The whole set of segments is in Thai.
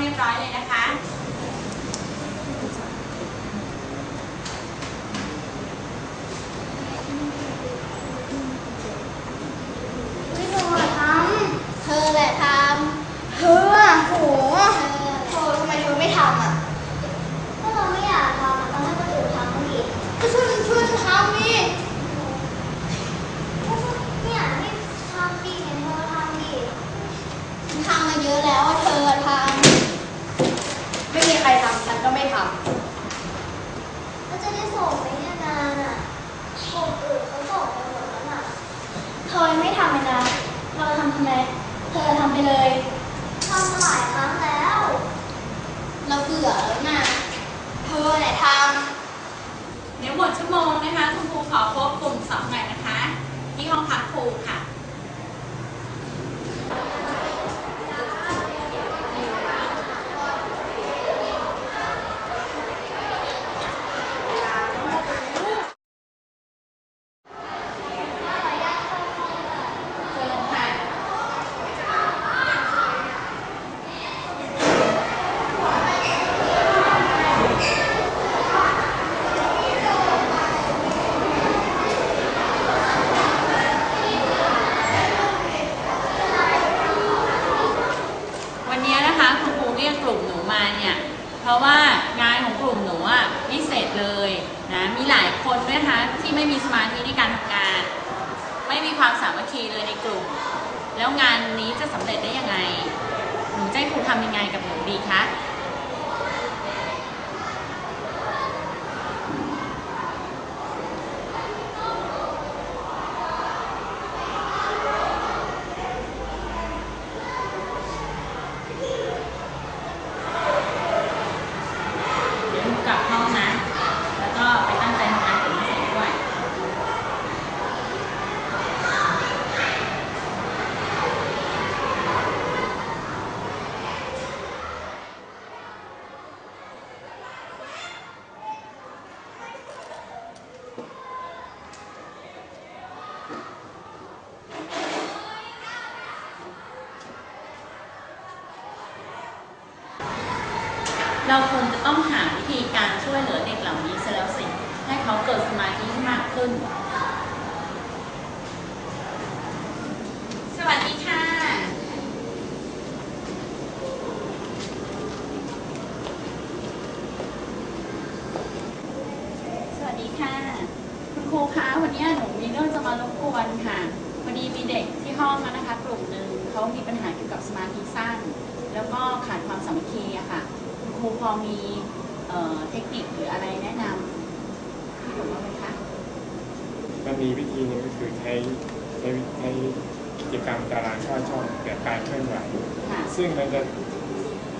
เรียบร้อยเลยนะคะไม่โดนทำเธอแหละทำเธออะโหเธอทำไมเธอไม่ทำอะ ก็เราไม่อยากทำอะต้องให้คนอื่นทำบ้างดิก็ช่วยกันช่วยกันทำดิเนี่ยให้ทำดิเห็นเธอทำดิฉันทำมาเยอะแล้วอะเธอทำ ไม่มีใครทำฉันก็ ไม่ทแล้วจะได้ส่งไปเนี่ยนานอะกลุ่มอื่นเขาส่งไปหมดแล้วน่ะเธอยังไม่ทำเลยนะเราทำทำไม เธอทำไปเลยทำมาหลายครั้งแล้ว เราเบื่อแล้วนะเธอแหละทเดี๋ยวหมดชั่วโมงนะคะคุณครูขอพบกลุ่มสองหน่อยนะคะ ที่ห้องพักครูค่ะ เชิญค่ะ วันนี้นะคะคุณครูเรียกกลุ่มหนูมาเนี่ย เพราะว่างานของกลุ่มหนูอะพิเศษเลยนะมีหลายคนด้วยนะคะที่ไม่มีสมาธิในการทำงาน ไม่มีความสามัคคีเลยในกลุ่ม แล้วงานนี้จะสำเร็จได้ยังไง หนูจะให้ครูทำยังไงกับหนูดีคะ เดี๋ยวหนูกลับห้องนะ แล้วก็ไปตั้งใจทำงานกลุ่มให้เสร็จด้วย เราควรจะต้องหาวิธีการช่วยเหลือเด็กเหล่านี้ซะแล้วสิ ให้เขาเกิดสมาธิที่มากขึ้น สวัสดีค่ะ สวัสดีค่ะ คุณครูคะวันนี้หนูมีเรื่องจะมารบกวนค่ะพอดีมีเด็กที่ห้องมานะคะ กลุ่มหนึ่งเขามีปัญหาเกี่ยวกับสมาธิสั้น แล้วก็ขาดความสามัคคีอะค่ะ คุณครูพอมีเอ่อเทคนิคหรืออะไรแนะนำให้ผมบ้างไหมคะมันมีวิธีหนึงก็คือใช้ใช้ใช้กิจกรรมตารางช่อช่องแบบการเคลื่อนไหวค่ะซึ่งมันจะ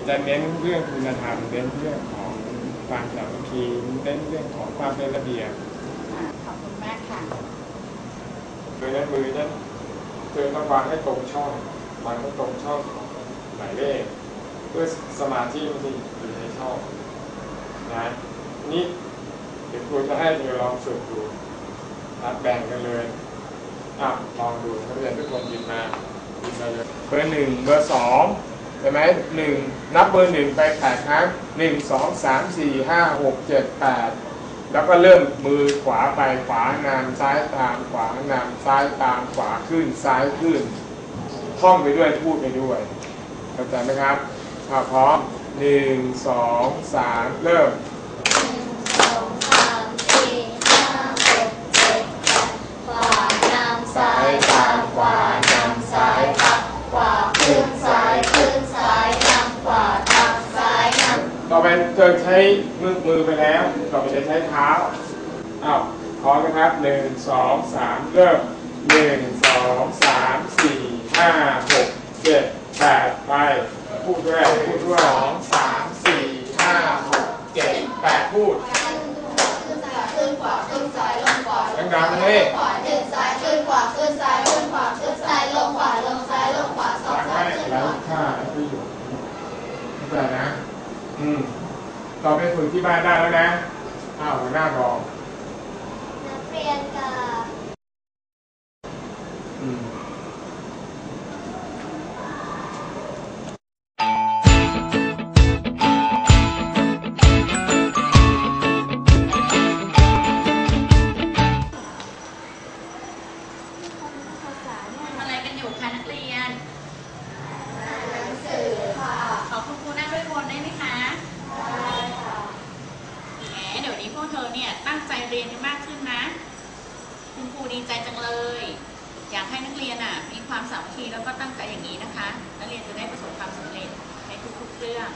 จะเน้นเรื่องคุณธรรมเน้นเรื่องของความสามัคคีเน้นเรื่องของความเป็นระเบียบค่ะขอบคุณมากค่ะโดยนั้นมือนั้นเธอต้องวางให้ตรงช่องวางให้ตรงช่องของหมายเลข เพื่อสมาธิมันจะอยู่ในช่องนะนี่เดี๋ยวครูจะให้เธอลองฝึกดูนัดแบ่งกันเลยอะลองดูนักเรียนทุกคนหยิบมาหยิบมาเลยเบอร์หนึ่งเบอร์สองใช่ไหมหนึ่งนับเบอร์หนึ่งไปแปดครั้งหนึ่งสองสามสี่ห้าหกเจ็ดแปดแล้วก็เริ่มมือขวาไปขวานำซ้ายตามขวานำซ้ายตามขวาขึ้นซ้ายขึ้นท่องไปด้วยพูดไปด้วยเข้าใจไหมครับ ถ้าพร้อมหนึ่งสองสามเริ่มำสองสามสี่ห้าหกเจ็ดแปดขวานำซ้ายตามขวานำซ้ายตามขวาขึ้นซ้ายขึ้นซ้ายนำขวาตามซ้ายนำต่อไปเธอใช้มือมือไปแล้วต่อไปจะใช้เท้าอ้าวพร้อมนะครับหนึ่งสองสามเริ่มหนึ่งสองสามสี่ห้าหกเจ็ดแปดไป พูดด้วยพูดด้วยสองสามสี่ห้าหกเจ็ดแปดพูดขึ้นซ้ายขึ้นขวาขึ้นซ้ายลงขวาลงดังๆเลยขวาขึ้นซ้ายขึ้นขวาขึ้นซ้ายขึ้นขวาขึ้นซ้ายลงขวาลงซ้ายลงขวาสองหลังซ้าให้ยขึ้นแล้วขวาค่าประโยชน์เข้าใจนะ อืมต่อไปฝึกที่บ้านได้แล้วนะอ้าวหัวหน้าบอกนักเรียน รียนกันมากขึ้นนะ คุณครูดีใจจังเลย อยากให้นักเรียนอะมีความสามัคคีแล้วก็ตั้งใจอย่างนี้นะคะ นักเรียนจะได้ประสบความสำเร็จในทุกๆเรื่อง